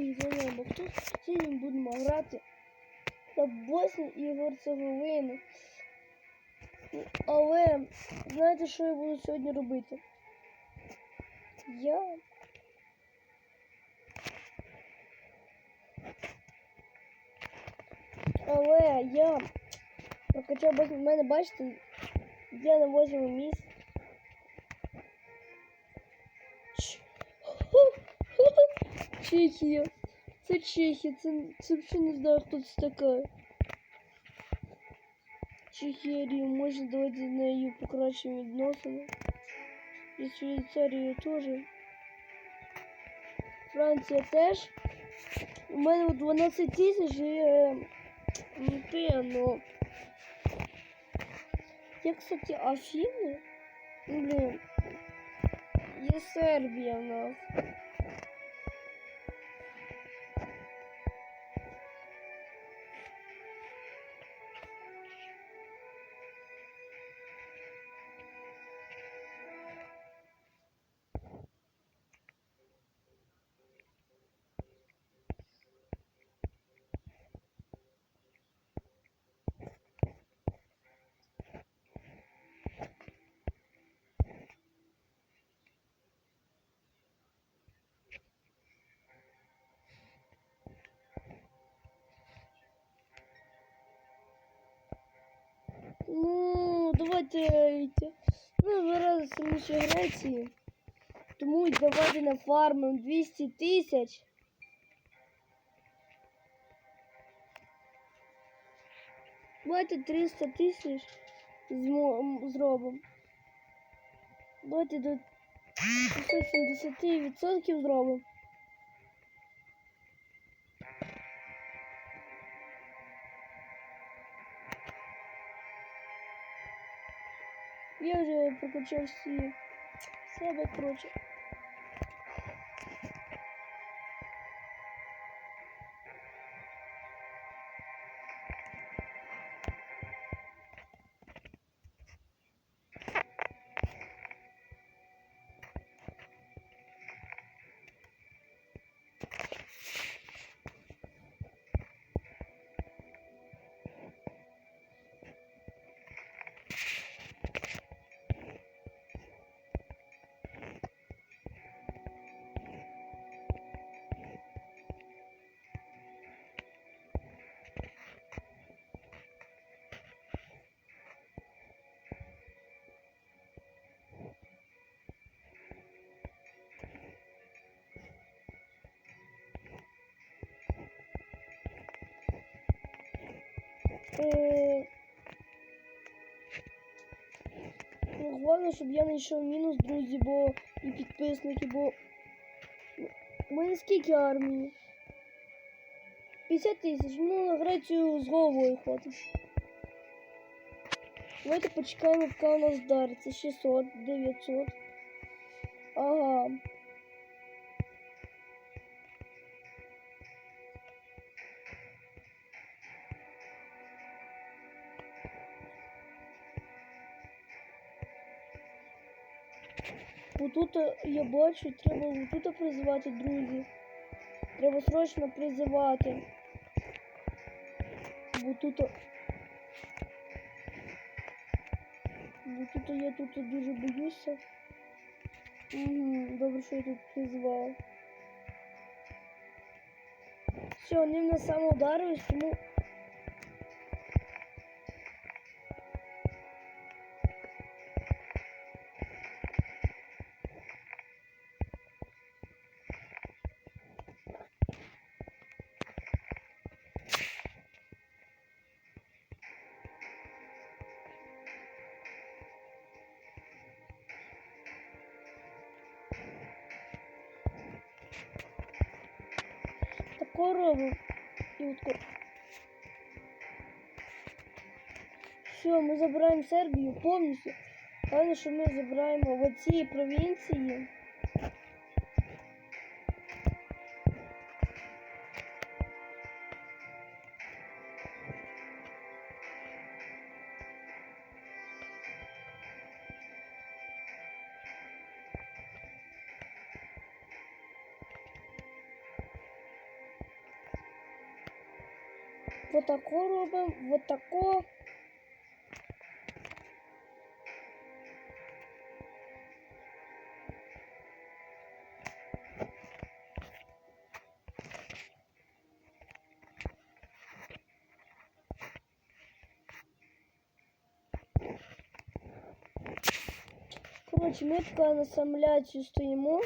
я бо тут сьогодні будемо грати на Босню і Герцеговину. Ну, Але знаєте, що я буду сьогодні робити? Я Але я прокачав Босню. В мене, бачите, я на восьмому місці. Чехія. Це Чехія. Це, це взагалі не знаю, хто це така. Чехія, Рів, може давайте з нею покращимо відносини. І Швейцарію теж. Франція теж. У мене 12 тисяч і е, піано. Я, кстати, Афины. Блин. Є Сербія в нас. Ну, давайте йти. Ну, зараз Греції. Тому давайте нафармимо 200 тисяч. Давайте 300 тисяч зробимо. Давайте до 70% зробимо. Я вже прокачав всі себе, коротше. Головне, щоб я не йшов мінус, друзі, бо і підписники, бо у мене скільки армії? 50 тисяч, ну на Грецію з головою хватить. Давайте почекаємо, поки у нас вдариться. 600, 900. Ага. Отут я бачу, треба отут призивати, друзі. Треба срочно призивати. Бо тут. Бо тут я тут дуже боюся. Угу, добре, що я тут призвав. Все, вони мене саме ударились, тому. Робимо. І. Все, ми забираємо Сербію повністю. Головне, що ми забираємо в цій провінції. тако робимо, вот тако. Коротше, ми така на самляцію стоїмо.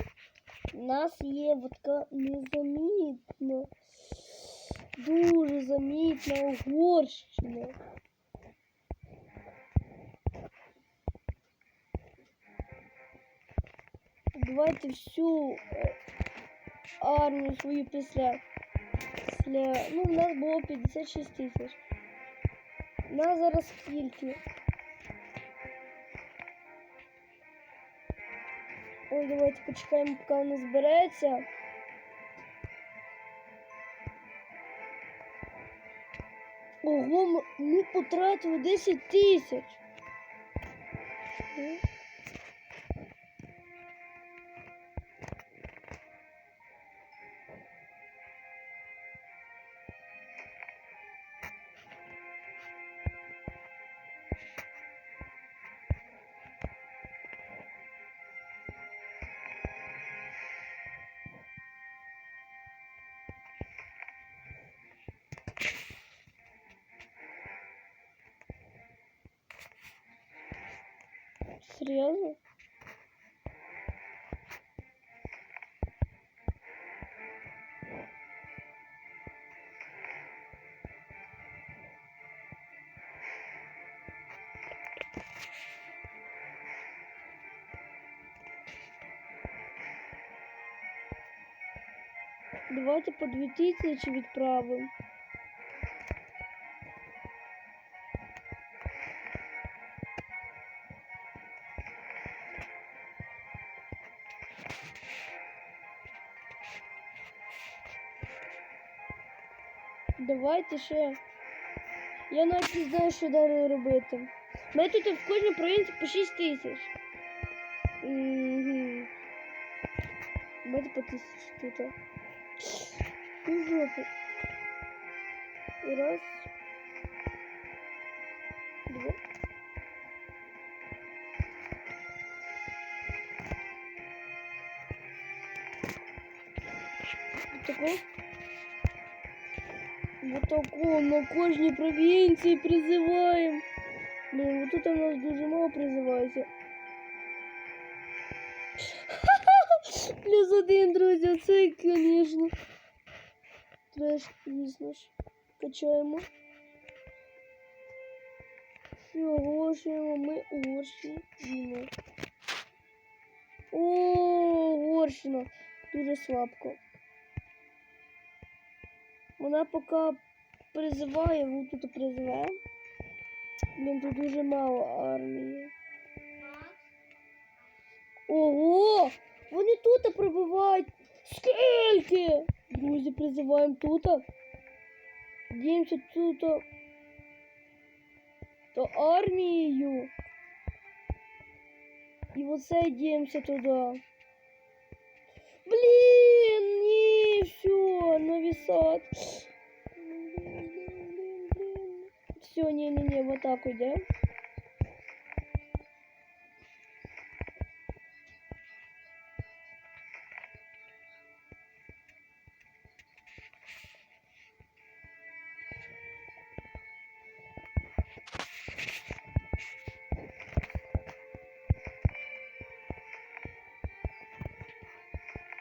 У нас є вот така незамітна, дуже замітна угорщина. Давайте всю е, армію свою після, після. Ну, у нас було 56 тисяч. У нас зараз скільки? Ой, давайте почекаємо, поки вона збереться. Ого, ми потратили 10 тисяч. Серйозно? Давайте по 2000 відправимо. Давайте ще. Я навіть не знаю, що далі робити. Ми тут в кожній провінції по 6 тисяч. Угу. Давайте по тисячі тут. Ну, жопу. І Раз. Два. Тако. Вот на кожній провінції призиваємо. Блін, вот тут у нас дуже мало призивається. Плюс один, друзі, оце, звісно. Треш, звісно ж. Качаємо. Все, оголошуємо ми Угорщину. О, Угорщина. Дуже слабко. Вона поки призиває, ми тут призиваємо. Блін, тут дуже мало армії. Ого! Вони тут пробивають. Скільки? Друзі, призиваємо тут. Дімося тут. То армією. І оце дімося туди. Блін, ні, все, нависать. Все, не-не-не, вот так идем.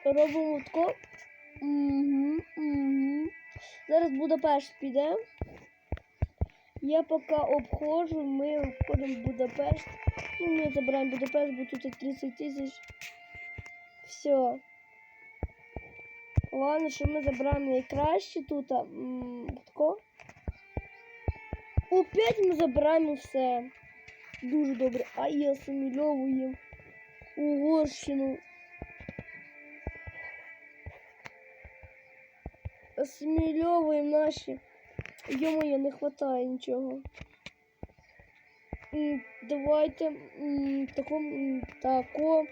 Робимо тако. Угу, угу. Зараз Будапешт піде. Я поки обходжу, ми обходимо Будапешт. Ну, ми забираємо Будапешт, бо тут 30 тисяч. Все. Ладно, що ми забираємо найкраще тут. м, Тако. Опять ми забираємо все. Дуже добре. А я асимільовуємо Угорщину. Асимільовуємо наші. Йо-моє, не хватає нічого. Давайте тако, тако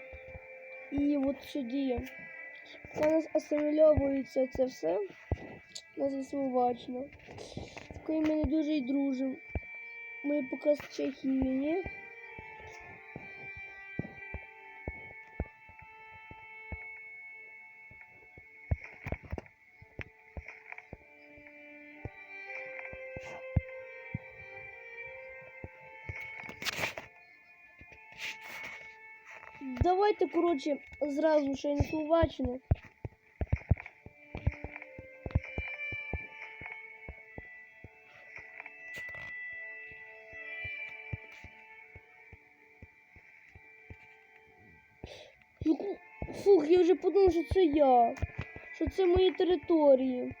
і от сюди. Це у нас асимільовується це все. У нас засилвачно. такої ми не дуже й дружимо. Ми поки з Чехії, ні? Давайте, коротше, зразу ще не Словаччину. Фух, я вже подумав, що це я. Що це мої території.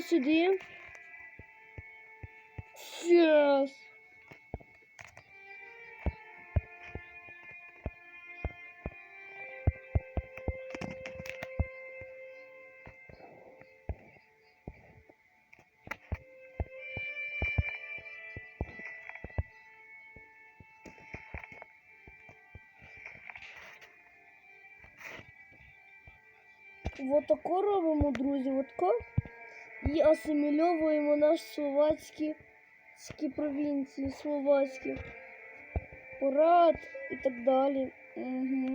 Йдемо сюди. Сейчас. Вот тако робимо, друзі, от тако. І асимільовуємо наш словацькі провінції, словацькі. Порад і так далі. Угу.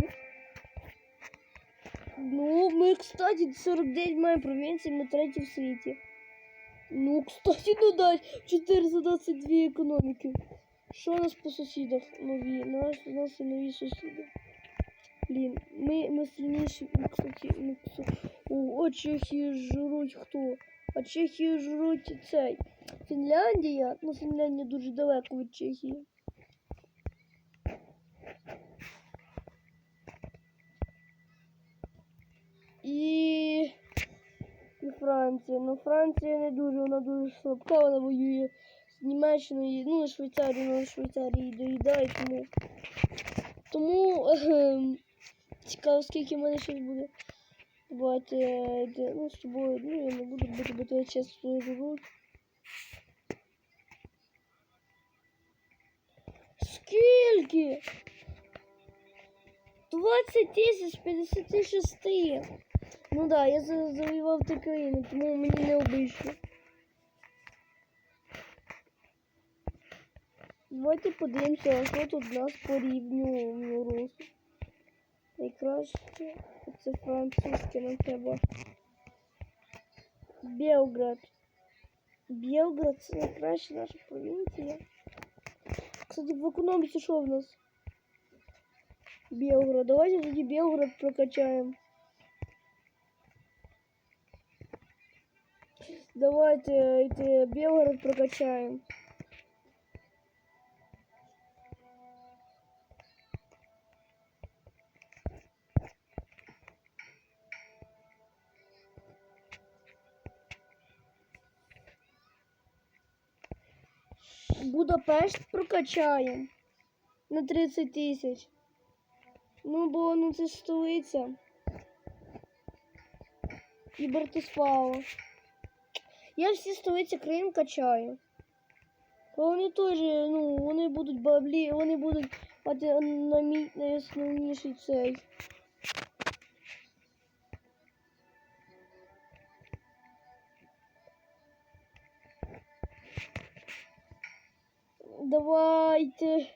Ну, ми, кстати, 49 маємо провінцій, ми треті в світі. Ну, кстати, ну дай 422 економіки. Що у нас по сусідах нові? У нас, у нас і нові сусіди. Блін, ми, ми сильніші, ну, кстати, ну, кстати. О, о, жруть хто? А Чехію жруть цей. Фінляндія? Ну, Фінляндія дуже далеко від Чехії. І... і Франція. Ну, Франція не дуже, вона дуже слабка, вона воює з Німеччиною, ну, Швейцарію, ну, Швейцарії доїдає, тому... Тому ем, цікаво, скільки в мене ще буде. Давайте, йде- ну, з тобою, ну, я не буду бо тебе чесно жруть. Скільки? 20 тисяч з 56. Ну да, я за- завоював ту країну, тому мені не обійшло. Давайте подивимося, що тут в нас по рівню росту. Найкраще це французьке нам треба. Белград. Белград це найкраща наша провінція. Кстати, в економіці що в нас? Белград. Давайте тоді Белград прокачаємо. Давайте эти Белгород прокачаем. Будапешт прокачаємо на 30 тисяч. Ну, бо ну це ж столиця. І Братислава. Я всі столиці країн качаю. Бо Вони теж, ну, вони будуть баблі, вони будуть мати найосновніший цей. Давайте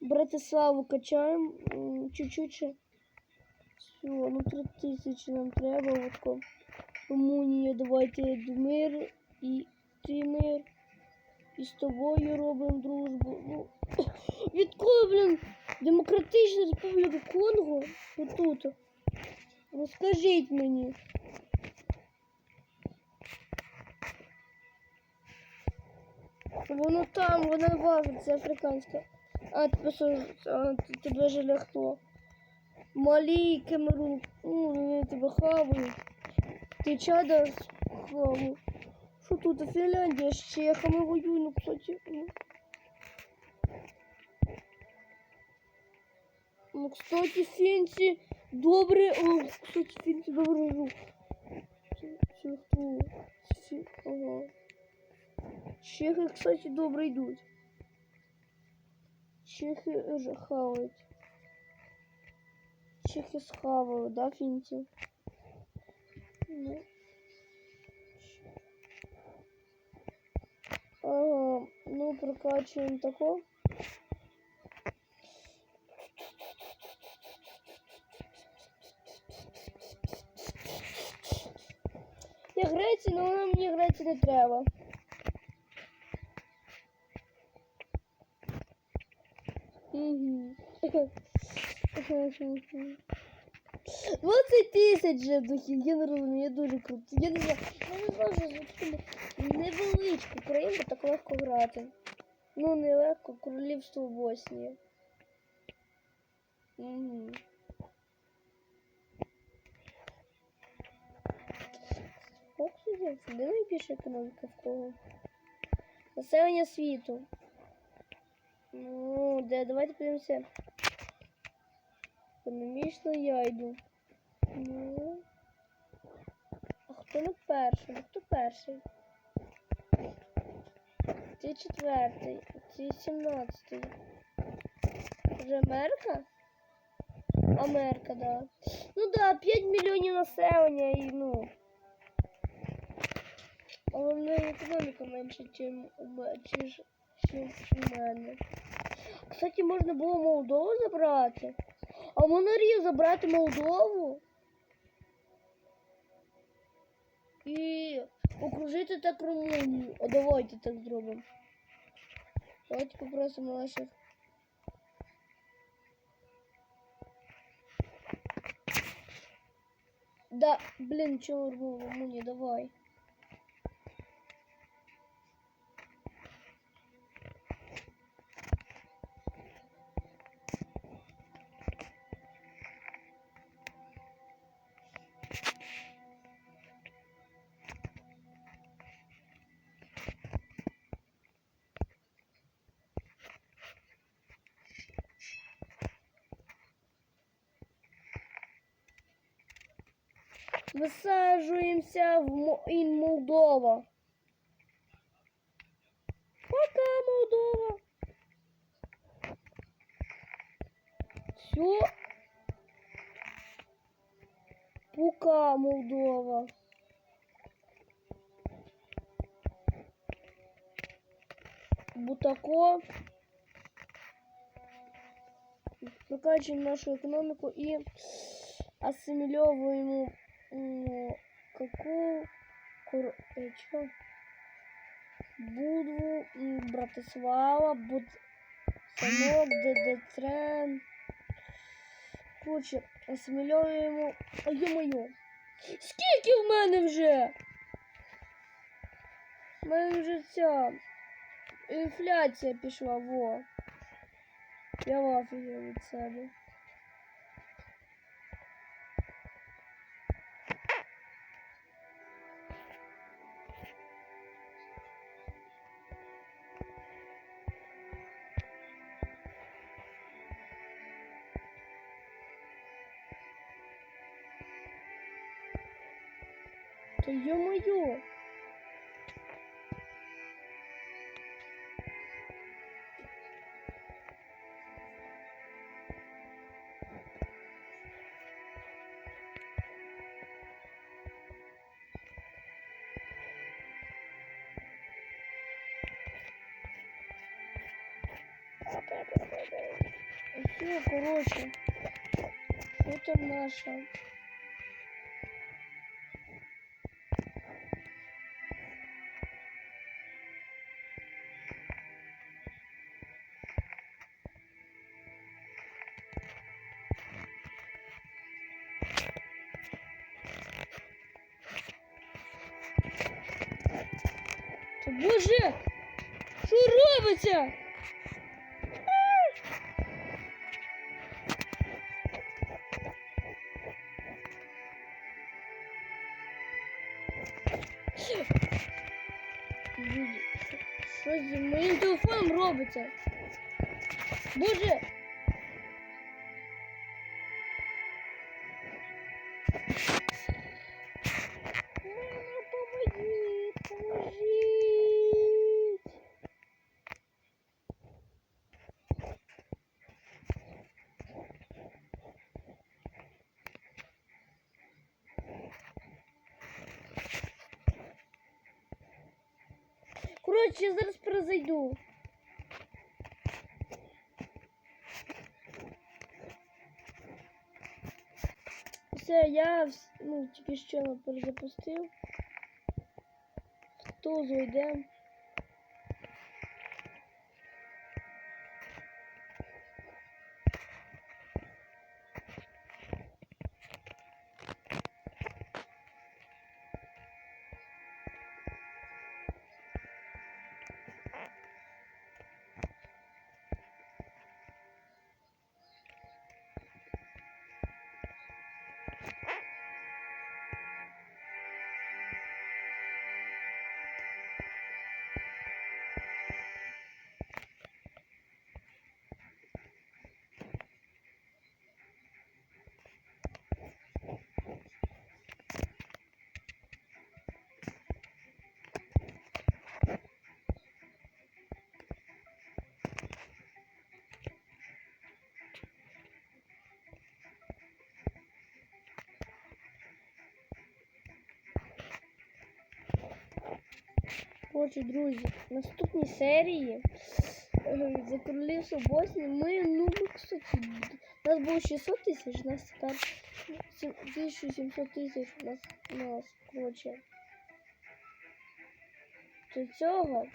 Братиславу качаємо чуть-чуть ще. Все, ну 3000 нам треба. Вот Румунія, давайте мир і ти мир. І з тобою робимо дружбу. Ну, відколи, блін, Демократична Республіка Конго отут. Розкажіть мені. Воно там, воно важить, це африканська. А, а, тебе жале хто? Малі, Камерун, ну, вони тебе хавають. Ти чада хаву. Що тут, Фінляндія з чехами воює, ну, кстати. Ну. Ну, кстати, Фінці добре. О, кстати, Фінці добре. Ага. Чехи, кстати, добре йдуть. Чехи хавають. Чехи схавали, да, Фінці? Ну. Ага, ну прокачуємо тако. Я Греція, але мені Греція не треба. 20 тисяч же духів, я не розумію, я дуже круто. Я не знаю, я не що звідки невеличку країну так легко грати. Ну, не легко, королівство Боснія. Угу. Оксиген, де найбільша економіка в кого? Населення світу. Ну, де, давайте подивимося. Економічно я йду. Ну. А хто не перший? Хто перший? Ти четвертий, ти сімнадцятий. Вже Америка? Америка, да. Ну да, 5 мільйонів населення і ну. Але в неї економіка менше, чим чим у мене. Кстати, можна було Молдову забрати. А монарію забрати Молдову. І окружити так Румунію. О, давайте так зробимо. Давайте попросимо наших. Да, блин, чего Румунія, давай. Высаживаемся в in Молдова. Пока, Молдова. Все. Пока, Молдова. Бутако. Прокачиваем нашу экономику и ассимилевываем м, какую? Будву, м, Братислава, Буд... Санок, Дедетрен. Короче, ассимилюємо. А йо-моє. Скільки в мене вже? В мене вже ця інфляція пішла, во. Я в афігі від себе. Все, короче. Там наша? подобається. Дуже. Коротше, зараз Все, я ну, тільки що перезапустив. Хто зайде? Отже, друзі, в наступній серії за королівство Боснії ми, ну, кстати, у нас було 600 тисяч, у нас тепер 1700 тисяч у нас, у нас, коротше. До цього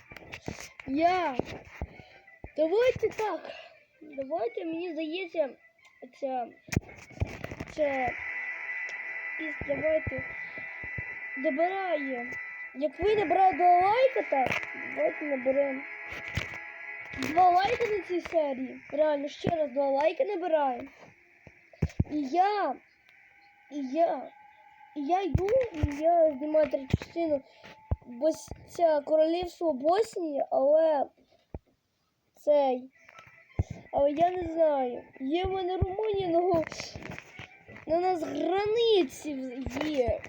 я. Давайте так. Давайте, мені здається, це. Це. І давайте. Добирає. Як ви набрали два лайка, так, давайте наберемо. Два лайка на цій серії. Реально, ще раз два лайка набираємо. І я. І я. І я йду, і я знімаю третю частину Бос... це королівство Боснії, але цей. Але я не знаю. Є в мене Румунія, ну на нас границі є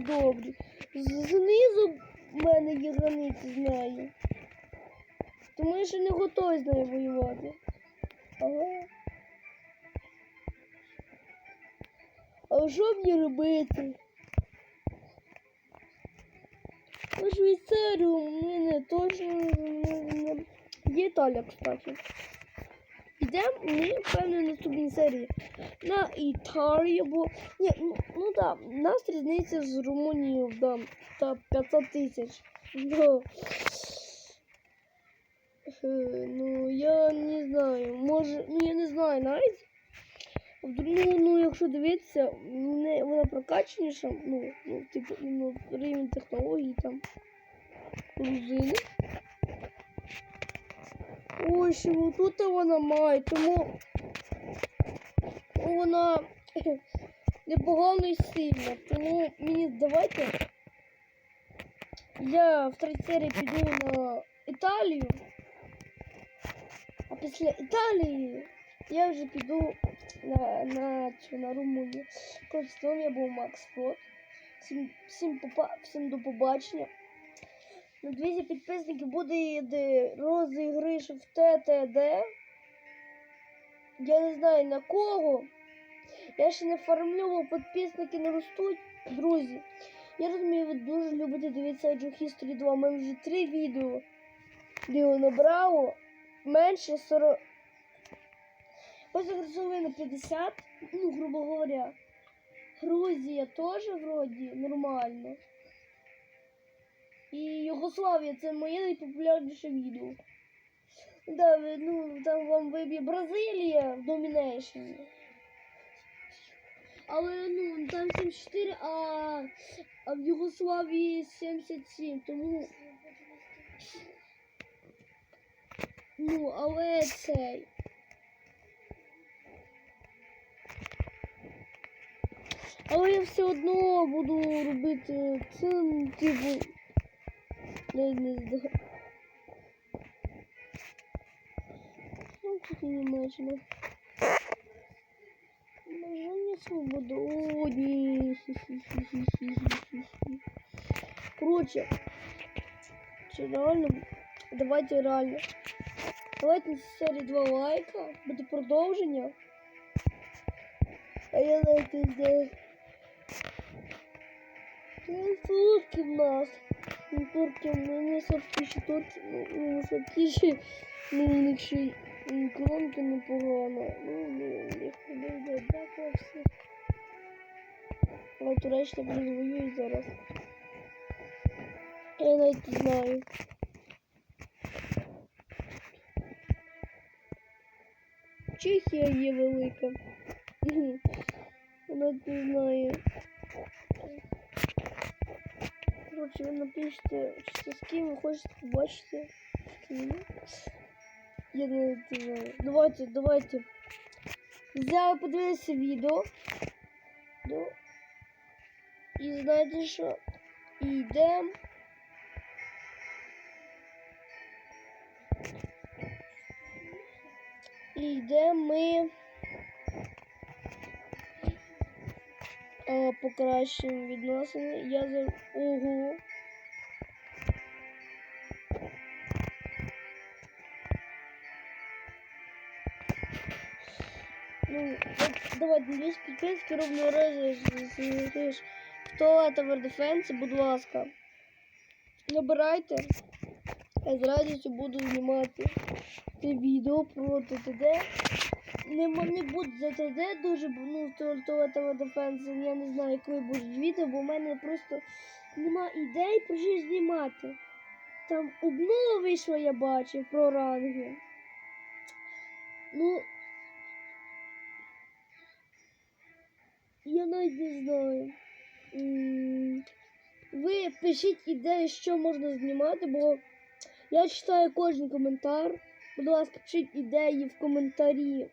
добрі. Знизу в мене є границі з нею. Тому я ще не готовий з нею воювати. Але. А що мені робити? На Швейцарію у мене точно є Італія, кстати. Йдемо ми, певно, на наступній серії на Італію, бо ні, ну, ну да, у нас різниця з Румунією да, та 500 тисяч. Ну, е, ну, я не знаю, може, ну я не знаю навіть. Ну, ну якщо дивитися, не, вона прокачаніша, ну, ну, типу, ну, рівень технологій там. Грузини. Ось, тут вона має, тому вона непогано і сильна. Тому мені давайте. Я в третій серії піду на Італію. А після Італії я вже піду на, на, цю, на Румунію. Коротше, з вами я був Макс Фрод. Всім, всім, всім до побачення. На 200 підписників буде розіграш в ТТД. Я не знаю на кого. Я ще не фармлю, бо підписники не ростуть. Друзі, я розумію, ви дуже любите дивитися of History 2. У вже три відео. Відео набрало менше 40. Ось голосові на 50, ну, грубо говоря. Грузія теж вроді нормально. І Югославія це моє найпопулярніше відео. Да, ну, там вам виб'є Бразилія в домінейшені. Але ну там 74, а, а в Югославії 77, тому. Ну, але цей. Але я все одно буду робити це, типу. Не, не знаю. Ну, тут не можна. Бажання свободні. Короче, чи реально? Давайте реально. Давайте на серії два лайка. Буде продовження. А я не знаю. Три сутки в нас. Торки, у мене слабкіші торки, ну, ну, слабкіші, ну, у них ще й м, непогано. Ну, їх не буде, дякую всіх. А Туреччина блін воює зараз. Я навіть не знаю. Чехія є велика. Я не знаю. Коротше, ви напишете, що з ким ви хочете побачити. Ким. Я не знаю. Давайте, давайте. Взяли подивитися відео. Ну, і знаєте що? І йдемо. І йдемо а, покращуємо відносини. Я за ого. Ну, от, давайте дві підписки роблю розіграш. Хто Tower Defense, будь ласка. Набирайте. Я з радістю буду знімати це відео про ТТД. Не, не буде за ТТД дуже, ну, то, то я не знаю, коли будуть відео, бо в мене просто нема ідей про що знімати. Там обнова вийшла, я бачив, про ранги. Ну, я навіть не знаю. Ви пишіть ідеї, що можна знімати, бо я читаю кожен коментар. Будь ласка, пишіть ідеї в коментарі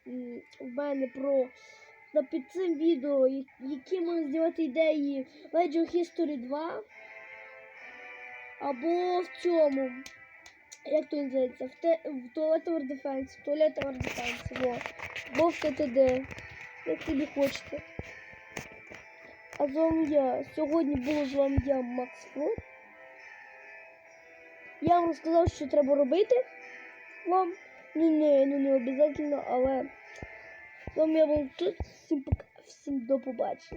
в мене про та під цим відео, які можна знімати ідеї Legend History 2. Або в цьому. Як то називається? В, те, в Toilet Tower Defense, в Toilet Tower Defense, во. Або в ТТД. Як тобі хочете. А з вами я. Сьогодні було з вами я, Макс Фрод. Я вам сказав, що треба робити вам. Ну не, ну не обов'язково, але з вами я був тут. Всім пока, всім до побачення.